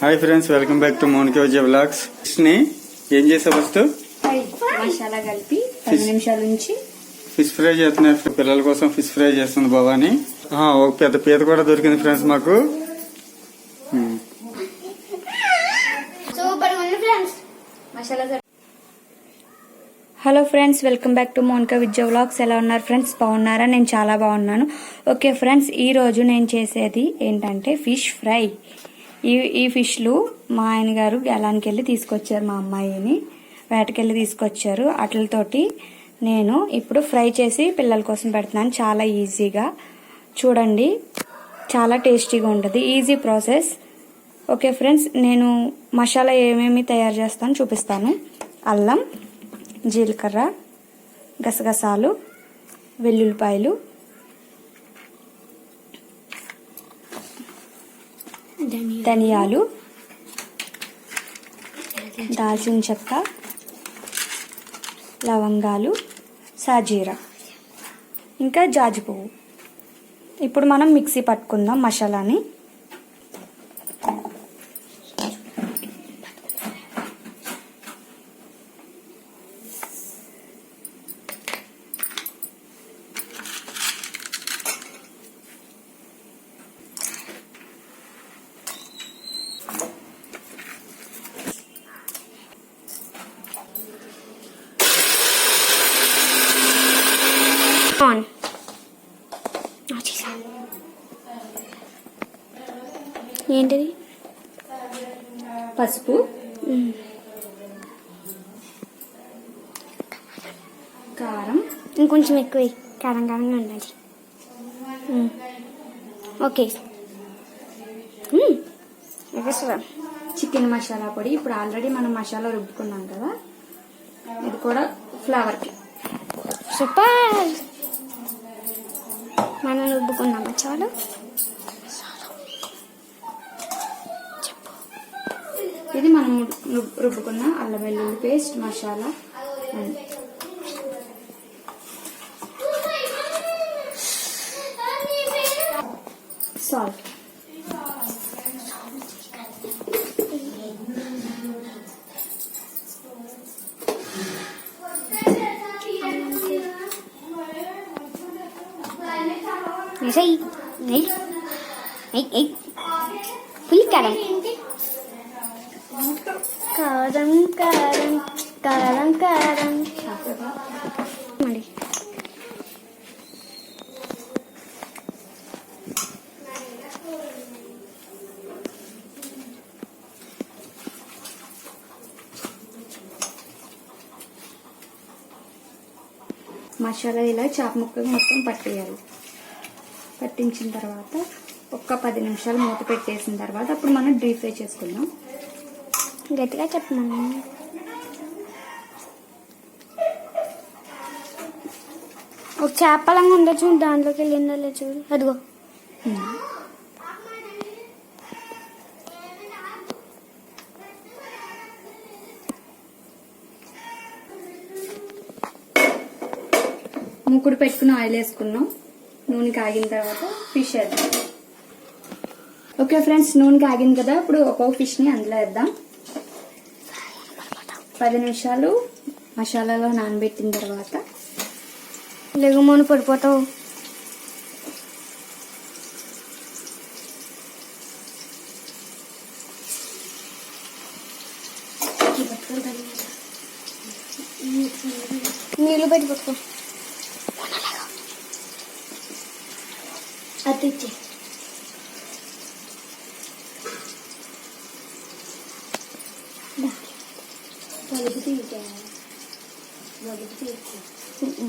Hi friends welcome back to Monika Vijay బ్లాగ్స్ని ఏం చేసే first masala కలిపి పది నిమిషాల నుంచి ఫిష్ ఫ్రై చేస్తున్నారు పిల్లల కోసం ఫిష్ ఫ్రై చేస్తుంది భవాని. ఆ, ఒక పెద్ద పీత కూడా దొరికింది ఫ్రెండ్స్ మాకు. ఉమ్. సూపర్ ఉంది friends masala hello friends welcome back to Monika Vidya vlogs ఎలా ఉన్నారు ఫ్రెండ్స్ బాగున్నారా? నేను చాలా బాగున్నాను. ఓకే ఫ్రెండ్స్ ఈ రోజు నేను చేసేది ఏంటంటే ఫిష్ ఫ్రై ఈ ఈ ఫిష్లు మా ఆయన గారు గెలానికి వెళ్ళి తీసుకొచ్చారు మా అమ్మాయిని. వేటకెళ్ళి తీసుకొచ్చారు. అట్లతోటి నేను ఇప్పుడు ఫ్రై చేసి పిల్లల కోసం పెడుతున్నాను. చాలా ఈజీగా. చూడండి. చాలా టేస్టీగా ఉంటుంది. Easy process. ఓకే ఫ్రెండ్స్ నేను మసాలా ఏమేమి తయారు చేస్తాను చూపిస్తాను. అల్లం జీలకర్ర గసగసాలు వెల్లుల్లిపాయలు ధనియాలు. దాల్చిన చెక్క. లవంగాలు. సాజీరా. ఇంకా జాజి పువ్వు ఇప్పుడు మనం మిక్సీ పట్టుకుందాం మసాలాని. ఆన్ ఏంటిది పసుపు కారం ఇంకొంచెం ఎక్కువ. కారం కారంగా ఉండాలి. ఓకే. చికెన్ మసాలా పొడి. ఇప్పుడు ఆల్రెడీ మనం మసాలా రుబ్బుకున్నాం కదా. ఇది కూడా ఫ్లేవర్కి సూపర్ మనం రుబ్బుకున్నామా చాలు. ఇది మనం రుబ్బుకున్న అల్లం వెల్లుల్లి పేస్ట్ మసాలా అండ్ సాల్ట్. వేసేయి నెయ్యి నెయ్యి నెయ్యి ఫుల్ కారం కారం కారం కారం కారం మరి మసాలా ఇలా చాప ముక్కగా మొత్తం పట్టేయాలి పట్టించిన తర్వాత ఒక్క పది నిమిషాలు మూత పెట్టేసిన తర్వాత అప్పుడు మనం డీప్ ఫ్రై చేసుకుందాం. గట్టిగా చెప్పమన్నా ఒక చేపలంగా ఉండొచ్చు దాంట్లోకి వెళ్ళిందో లేదు చూడు. అదిగో. మూకుడు పెట్టుకుని ఆయిల్ వేసుకున్నాం. నూనె కాగిన తర్వాత ఫిష్ వేద్దాం. ఓకే ఫ్రెండ్స్ నూనె కాగింది కదా ఇప్పుడు ఒక్కొక్క ఫిష్ని అందులో వేద్దాం. పది నిమిషాలు మసాలాలో నానబెట్టిన తర్వాత. లెగుమోను పడిపోతావు. నీళ్ళు పెట్టి పట్టుకో. అది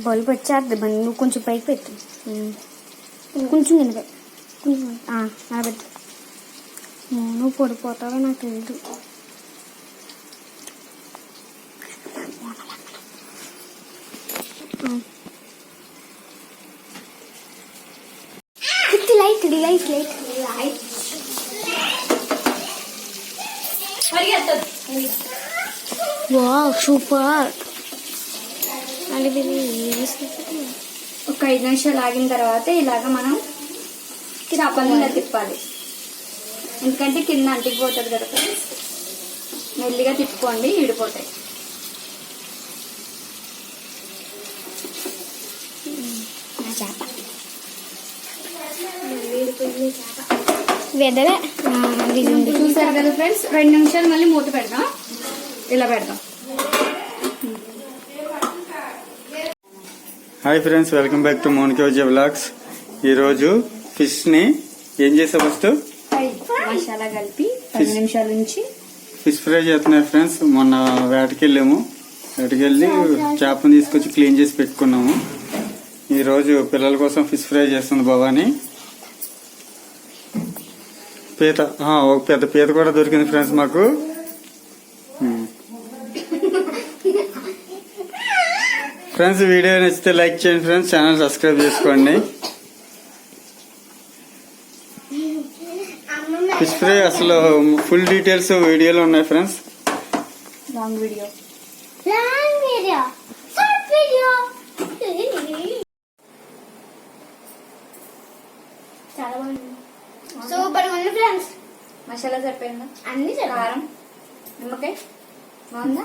బల్బు వచ్చేద్ది బండి నువ్వు కొంచెం పైకి పెట్టు. కొంచెం కింద కొంచెం అలా పెట్టు. నువ్వు పడిపోతావో నాకు తెలియదు లైట్. Light wow super. అది ఒక ఐదు నిమిషాలు ఆగిన తర్వాత ఇలాగ మనం చేపలను ఇలా తిప్పాలి. ఎందుకంటే కింద అంటికి పోతుంది కదా మెల్లిగా తిప్పుకోండి విడిపోతాయి నా చేప ఉంది. చూసారు కదా ఫ్రెండ్స్ రెండు నిమిషాలు మళ్ళీ మూత పెడదాం. ఇలా పెడదాం. Hi friends welcome back to Monika Vijay blogs ఈరోజు ఫిష్ని ఏం చేసా ఫస్ట్ మసాలా కలిపి పది నిమిషాల నుంచి ఫిష్ ఫ్రై చేస్తున్నారు ఫ్రెండ్స్ మొన్న వేటకి వెళ్ళాము వేటకి వెళ్ళి చేపను తీసుకొచ్చి క్లీన్ చేసి పెట్టుకున్నాము. ఈరోజు పిల్లల కోసం ఫిష్ ఫ్రై చేస్తుంది భవాని. పీత ఆ, ఒక పెద్ద పీత కూడా దొరికింది ఫ్రెండ్స్ మాకు. ఫ్రెండ్స్ వీడియో నచ్చితే లైక్ చేయండి ఫ్రెండ్స్ ఛానల్ సబ్స్క్రైబ్ చేసుకోండి. ఫిష్ ఫ్రై అసలు ఫుల్ డీటెయిల్స్ వీడియోలో ఉన్నాయి friends. Long video. Long video. Short video. చాలా బాగుంది. సూపర్ ఉంది ఫ్రెండ్స్. మసాలా సరిపోయిందా? అన్ని కారం నిమ్మకాయ బాగుందా?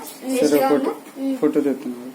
ఫోటో ఉందా? ఫోటో తెస్తున్నాను